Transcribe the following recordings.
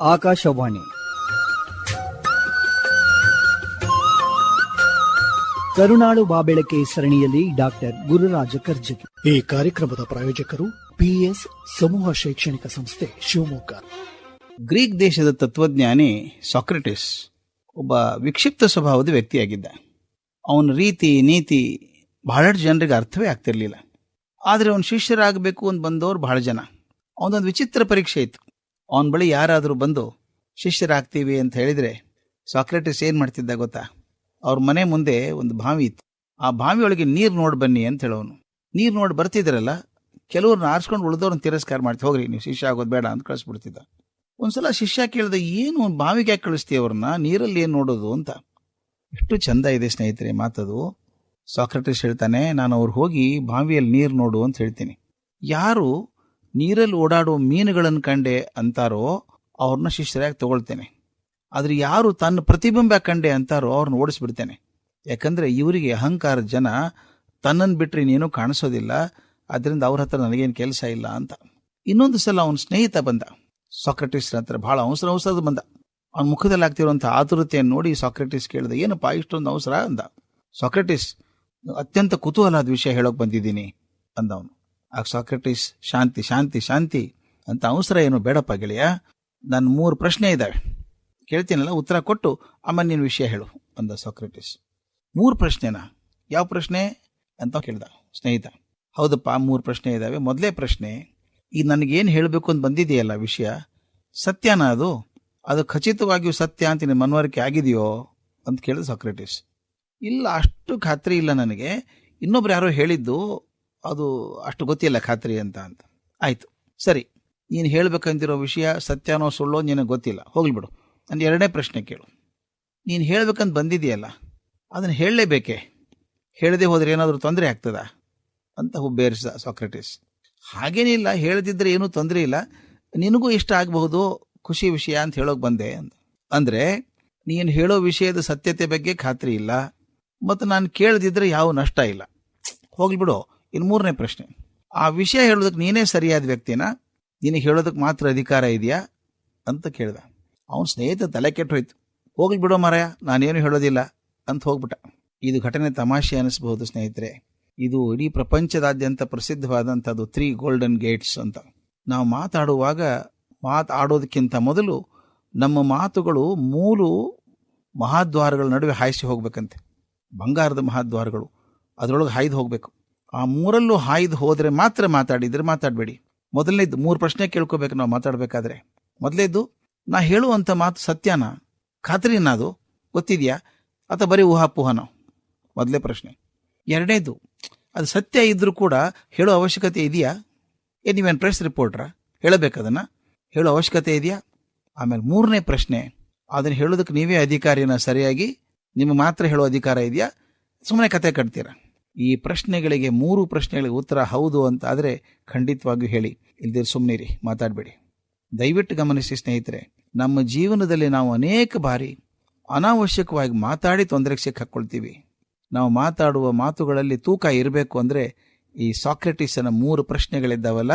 ಆಕಾಶವಾಣಿ. ಕರುಣಾಳು ಬಾಬೆಳಕೆ ಸರಣಿಯಲ್ಲಿ ಡಾಕ್ಟರ್ ಗುರುರಾಜ ಕರ್ಜಗಿ ಈ ಕಾರ್ಯಕ್ರಮದ ಪ್ರಾಯೋಜಕರು ಪಿಎಸ್ ಸಮೂಹ ಶೈಕ್ಷಣಿಕ ಸಂಸ್ಥೆ ಶಿವಮೊಗ್ಗ. ಗ್ರೀಕ್ ದೇಶದ ತತ್ವಜ್ಞಾನಿ ಸಾಕ್ರೆಟಿಸ್ ಒಬ್ಬ ವಿಕ್ಷಿಪ್ತ ಸ್ವಭಾವದ ವ್ಯಕ್ತಿಯಾಗಿದ್ದ. ಅವನ ರೀತಿ ನೀತಿ ಬಹಳಷ್ಟು ಜನರಿಗೆ ಅರ್ಥವೇ ಆಗ್ತಿರ್ಲಿಲ್ಲ. ಆದರೆ ಅವನ ಶಿಷ್ಯರಾಗಬೇಕು ಅಂತ ಬಂದವರು ಬಹಳ ಜನ. ಅವನೊಂದು ವಿಚಿತ್ರ ಪರೀಕ್ಷೆ ಇತ್ತು. ಅವನ ಬಳಿ ಯಾರಾದರೂ ಬಂದು, ಶಿಷ್ಯರಾಗ್ತೀವಿ ಅಂತ ಹೇಳಿದರೆ, ಸಾಕ್ರೆಟಿಸ್ ಏನು ಮಾಡ್ತಿದ್ದ ಗೊತ್ತಾ? ಅವ್ರ ಮನೆ ಮುಂದೆ ಒಂದು ಬಾವಿ ಇತ್ತು. ಆ ಬಾವಿಯೊಳಗೆ ನೀರು ನೋಡಿ ಬನ್ನಿ ಅಂತ ಹೇಳೋನು. ನೀರು ನೋಡಿ ಬರ್ತಿದ್ರಲ್ಲ ಕೆಲವ್ರನ್ನ ಆರಿಸ್ಕೊಂಡು ಉಳಿದವ್ರನ್ನ ತಿರಸ್ಕಾರ ಮಾಡ್ತಿ, ಹೋಗ್ರಿ, ನೀವು ಶಿಷ್ಯ ಆಗೋದು ಬೇಡ ಅಂತ ಕಳಿಸ್ಬಿಡ್ತಿದ್ದ. ಒಂದ್ಸಲ ಶಿಷ್ಯ ಕೇಳಿದ, ಏನು ಬಾವಿಗೆ ಯಾಕೆ ಕಳಿಸ್ತೀವಿ ಅವ್ರನ್ನ? ನೀರಲ್ಲಿ ಏನು ನೋಡೋದು? ಅಂತ. ಎಷ್ಟು ಚಂದ ಇದೆ ಸ್ನೇಹಿತರೆ ಮಾತದು. ಸಾಕ್ರೆಟಿಸ್ ಹೇಳ್ತಾನೆ, ನಾನು ಅವ್ರು ಹೋಗಿ ಬಾವಿಯಲ್ಲಿ ನೀರು ನೋಡು ಅಂತ ಹೇಳ್ತೀನಿ. ಯಾರು ನೀರಲ್ಲಿ ಓಡಾಡುವ ಮೀನುಗಳನ್ನು ಕಂಡೆ ಅಂತಾರೋ ಅವ್ರನ್ನ ಶಿಷ್ಯರಾಗಿ ತಗೊಳ್ತೇನೆ. ಆದ್ರೆ ಯಾರು ತನ್ನ ಪ್ರತಿಬಿಂಬ ಕಂಡೆ ಅಂತಾರೋ ಅವ್ರನ್ನ ಓಡಿಸ್ಬಿಡ್ತೇನೆ. ಯಾಕಂದ್ರೆ ಇವರಿಗೆ ಅಹಂಕಾರ ಜನ ತನ್ನನ್ನು ಬಿಟ್ಟರೆ ನೀನು ಕಾಣಿಸೋದಿಲ್ಲ. ಅದರಿಂದ ಅವ್ರ ಹತ್ರ ನನಗೇನು ಕೆಲಸ ಇಲ್ಲ ಅಂತ. ಇನ್ನೊಂದು ಸಲ ಅವನ ಸ್ನೇಹಿತ ಬಂದ. ಸಾಕ್ರೆಟಿಸ್ ಹತ್ರ ಬಹಳ ಅವಸರ ಅವಸರದ ಬಂದ. ಅವನ ಮುಖದಲ್ಲಿ ಆಗ್ತಿರುವಂಥ ಆತುರತೆಯನ್ನು ನೋಡಿ ಸಾಕ್ರೆಟಿಸ್ ಕೇಳಿದ, ಏನಪ್ಪಾ ಇಷ್ಟೊಂದು ಅವಸರ ಅಂದ. ಸಾಕ್ರೆಟಿಸ್, ಅತ್ಯಂತ ಕುತೂಹಲದ ವಿಷಯ ಹೇಳೋಕೆ ಬಂದಿದ್ದೀನಿ, ಅಂದವನು. ಆಗ ಸಾಕ್ರೆಟಿಸ್, ಶಾಂತಿ ಶಾಂತಿ ಶಾಂತಿ ಅಂತ ಅವಸರ ಏನು ಬೇಡಪ್ಪ ಗೆಳೆಯ. ನನ್ನ ಮೂರು ಪ್ರಶ್ನೆ ಇದ್ದಾವೆ ಕೇಳ್ತೀನಲ್ಲ, ಉತ್ತರ ಕೊಟ್ಟು ಆಮೇಲೆ ನಿನ್ನ ವಿಷಯ ಹೇಳು ಅಂದ ಸಾಕ್ರೆಟಿಸ್. ಮೂರು ಪ್ರಶ್ನೆನಾ? ಯಾವ ಪ್ರಶ್ನೆ? ಅಂತ ಕೇಳ್ದ ಸ್ನೇಹಿತ. ಹೌದಪ್ಪ, ಮೂರು ಪ್ರಶ್ನೆ ಇದ್ದಾವೆ ಮೊದಲೇ ಪ್ರಶ್ನೆ ಈ ನನಗೇನು ಹೇಳಬೇಕು ಅಂತ ಬಂದಿದೆಯಲ್ಲ ವಿಷಯ? ಸತ್ಯನ ಅದು? ಅದು ಖಚಿತವಾಗಿಯೂ ಸತ್ಯ ಅಂತ ನಿನ್ನ ಮನವರಿಕೆ ಆಗಿದೆಯೋ? ಅಂತ ಕೇಳಿದ ಸಾಕ್ರೆಟಿಸ್. ಇಲ್ಲ, ಅಷ್ಟು ಖಾತ್ರಿ ಇಲ್ಲ ನನಗೆ. ಇನ್ನೊಬ್ರು ಯಾರೋ ಹೇಳಿದ್ದು ಅದು ಅಷ್ಟು ಗೊತ್ತಿಲ್ಲ ಖಾತ್ರಿ ಅಂತ ಅಂತ. ಆಯಿತು. ಸರಿ. ನೀನು ಹೇಳಬೇಕಂತಿರೋ ವಿಷಯ ಸತ್ಯನೋ ಸುಳ್ಳೋ ನಿನಗೆ ಗೊತ್ತಿಲ್ಲ. ಹೋಗ್ಲಿಬಿಡು ನನ್ನ ಎರಡನೇ ಪ್ರಶ್ನೆ ಕೇಳು. ನೀನು ಹೇಳಬೇಕಂತ ಬಂದಿದೆಯಲ್ಲ ಅದನ್ನು ಹೇಳಲೇಬೇಕೆ? ಹೇಳದೆ ಹೋದರೆ ಏನಾದರೂ ತೊಂದರೆ ಆಗ್ತದ? ಅಂತ ಹುಬ್ಬೇರಿಸಿದ ಸಾಕ್ರೆಟಿಸ್. ಹಾಗೇನಿಲ್ಲ ಹೇಳದಿದ್ದರೆ ಏನೂ ತೊಂದರೆ ಇಲ್ಲ. ನಿನಗೂ ಇಷ್ಟ ಆಗಬಹುದು, ಖುಷಿ ವಿಷಯ ಅಂತ ಹೇಳೋಕೆ ಬಂದೆ ಅಂತ. ಅಂದರೆ, ನೀನು ಹೇಳೋ ವಿಷಯದ ಸತ್ಯತೆ ಬಗ್ಗೆ ಖಾತ್ರಿ ಇಲ್ಲ, ಮತ್ತು ನಾನು ಕೇಳದಿದ್ದರೆ ಯಾವ ನಷ್ಟ ಇಲ್ಲ. ಹೋಗ್ಲಿ ಬಿಡು. ಇನ್ನು ಮೂರನೇ ಪ್ರಶ್ನೆ. ಆ ವಿಷಯ ಹೇಳೋದಕ್ಕೆ ನೀನೇ ಸರಿಯಾದ ವ್ಯಕ್ತಿನ? ನಿನಗೆ ಹೇಳೋದಕ್ಕೆ ಮಾತ್ರ ಅಧಿಕಾರ ಇದೆಯಾ? ಅಂತ ಕೇಳಿದ. ಅವನ ಸ್ನೇಹಿತ ತಲೆ ಕೆಟ್ಟು ಹೋಯ್ತು. ಹೋಗ್ಲಿ ಬಿಡೋ ಮರಯ, ನಾನೇನು ಹೇಳೋದಿಲ್ಲ ಅಂತ ಹೋಗ್ಬಿಟ್ಟ. ಇದು ಘಟನೆ ತಮಾಷೆ ಅನಿಸ್ಬಹುದು ಸ್ನೇಹಿತರೆ. ಇದು ಇಡೀ ಪ್ರಪಂಚದಾದ್ಯಂತ ಪ್ರಸಿದ್ಧವಾದಂಥದ್ದು ತ್ರೀ ಗೋಲ್ಡನ್ ಗೇಟ್ಸ್ ಅಂತ. ನಾವು ಮಾತಾಡುವಾಗ ಮಾತಾಡೋದಕ್ಕಿಂತ ಮೊದಲು ನಮ್ಮ ಮಾತುಗಳು ಮೂರು ಮಹಾದ್ವಾರಗಳ ನಡುವೆ ಹಾಯಿಸಿ ಹೋಗ್ಬೇಕಂತೆ. ಬಂಗಾರದ ಮಹಾದ್ವಾರಗಳು. ಅದರೊಳಗೆ ಹಾಯ್ದು ಹೋಗ್ಬೇಕು. ಆ ಮೂರಲ್ಲೂ ಹಾಯ್ದು ಹೋದರೆ ಮಾತ್ರ ಮಾತಾಡಿದರೆ ಮಾತಾಡಬೇಡಿ. ಮೊದಲನೇದು ಮೂರು ಪ್ರಶ್ನೆ ಕೇಳ್ಕೋಬೇಕು, ನಾವು ಮಾತಾಡಬೇಕಾದ್ರೆ. ಮೊದಲೇದು ನಾ ಹೇಳುವಂಥ ಮಾತು ಸತ್ಯನಾ? ಖಾತ್ರಿನ ಅದು ಗೊತ್ತಿದೆಯಾ? ಅಥವಾ ಬರೀ ಊಹಾಪೋಹನ? ಮೊದಲೇ ಪ್ರಶ್ನೆ. ಎರಡನೇದು, ಅದು ಸತ್ಯ ಇದ್ದರೂ ಕೂಡ ಹೇಳೋ ಅವಶ್ಯಕತೆ ಇದೆಯಾ? ಏ, ನೀವೇನು ಪ್ರೆಸ್ ರಿಪೋರ್ಟ್ರಾ ಹೇಳಬೇಕದನ್ನು ಹೇಳೋ ಅವಶ್ಯಕತೆ ಇದೆಯಾ? ಆಮೇಲೆ ಮೂರನೇ ಪ್ರಶ್ನೆ, ಅದನ್ನು ಹೇಳೋದಕ್ಕೆ ನೀವೇ ಅಧಿಕಾರಿನ ಸರಿಯಾಗಿ, ನಿಮಗೆ ಮಾತ್ರ ಹೇಳೋ ಅಧಿಕಾರ ಇದೆಯಾ? ಸುಮ್ಮನೆ ಕತೆ ಕಟ್ತೀರಾ? ಈ ಪ್ರಶ್ನೆಗಳಿಗೆ ಮೂರು ಪ್ರಶ್ನೆಗಳಿಗೆ ಉತ್ತರ ಹೌದು ಅಂತ ಆದರೆ ಖಂಡಿತವಾಗಿಯೂ ಹೇಳಿ. ಇಲ್ದಿರ ಸುಮ್ಮನಿರಿ ಮಾತಾಡಬೇಡಿ. ದಯವಿಟ್ಟು ಗಮನಿಸಿ ಸ್ನೇಹಿತರೆ, ನಮ್ಮ ಜೀವನದಲ್ಲಿ ನಾವು ಅನೇಕ ಬಾರಿ ಅನಾವಶ್ಯಕವಾಗಿ ಮಾತಾಡಿ ತೊಂದರೆಗೆ ಸಿಕ್ಕಾಕೊಳ್ತೀವಿ ನಾವು ಮಾತಾಡುವ ಮಾತುಗಳಲ್ಲಿ ತೂಕ ಇರಬೇಕು ಅಂದರೆ ಈ ಸಾಕ್ರೆಟಿಸನ ಮೂರು ಪ್ರಶ್ನೆಗಳಿದ್ದಾವಲ್ಲ,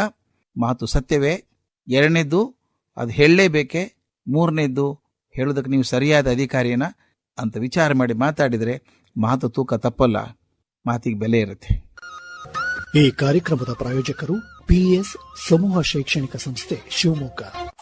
ಮಾತು ಸತ್ಯವೇ, ಎರಡನೇದ್ದು ಅದು ಹೇಳಲೇಬೇಕೆ, ಮೂರನೇದ್ದು ಹೇಳೋದಕ್ಕೆ ನೀವು ಸರಿಯಾದ ಅಧಿಕಾರಿಯನ ಅಂತ ವಿಚಾರ ಮಾಡಿ ಮಾತಾಡಿದರೆ ಮಾತು ತೂಕ ತಪ್ಪಲ್ಲ. ಮಾತಿಗೆ ಬೆಲೆ ಇರುತ್ತೆ. ಈ ಕಾರ್ಯಕ್ರಮದ ಪ್ರಾಯೋಜಕರು ಪಿಎಸ್ ಸಮೂಹ ಶೈಕ್ಷಣಿಕ ಸಂಸ್ಥೆ ಶಿವಮೊಗ್ಗ.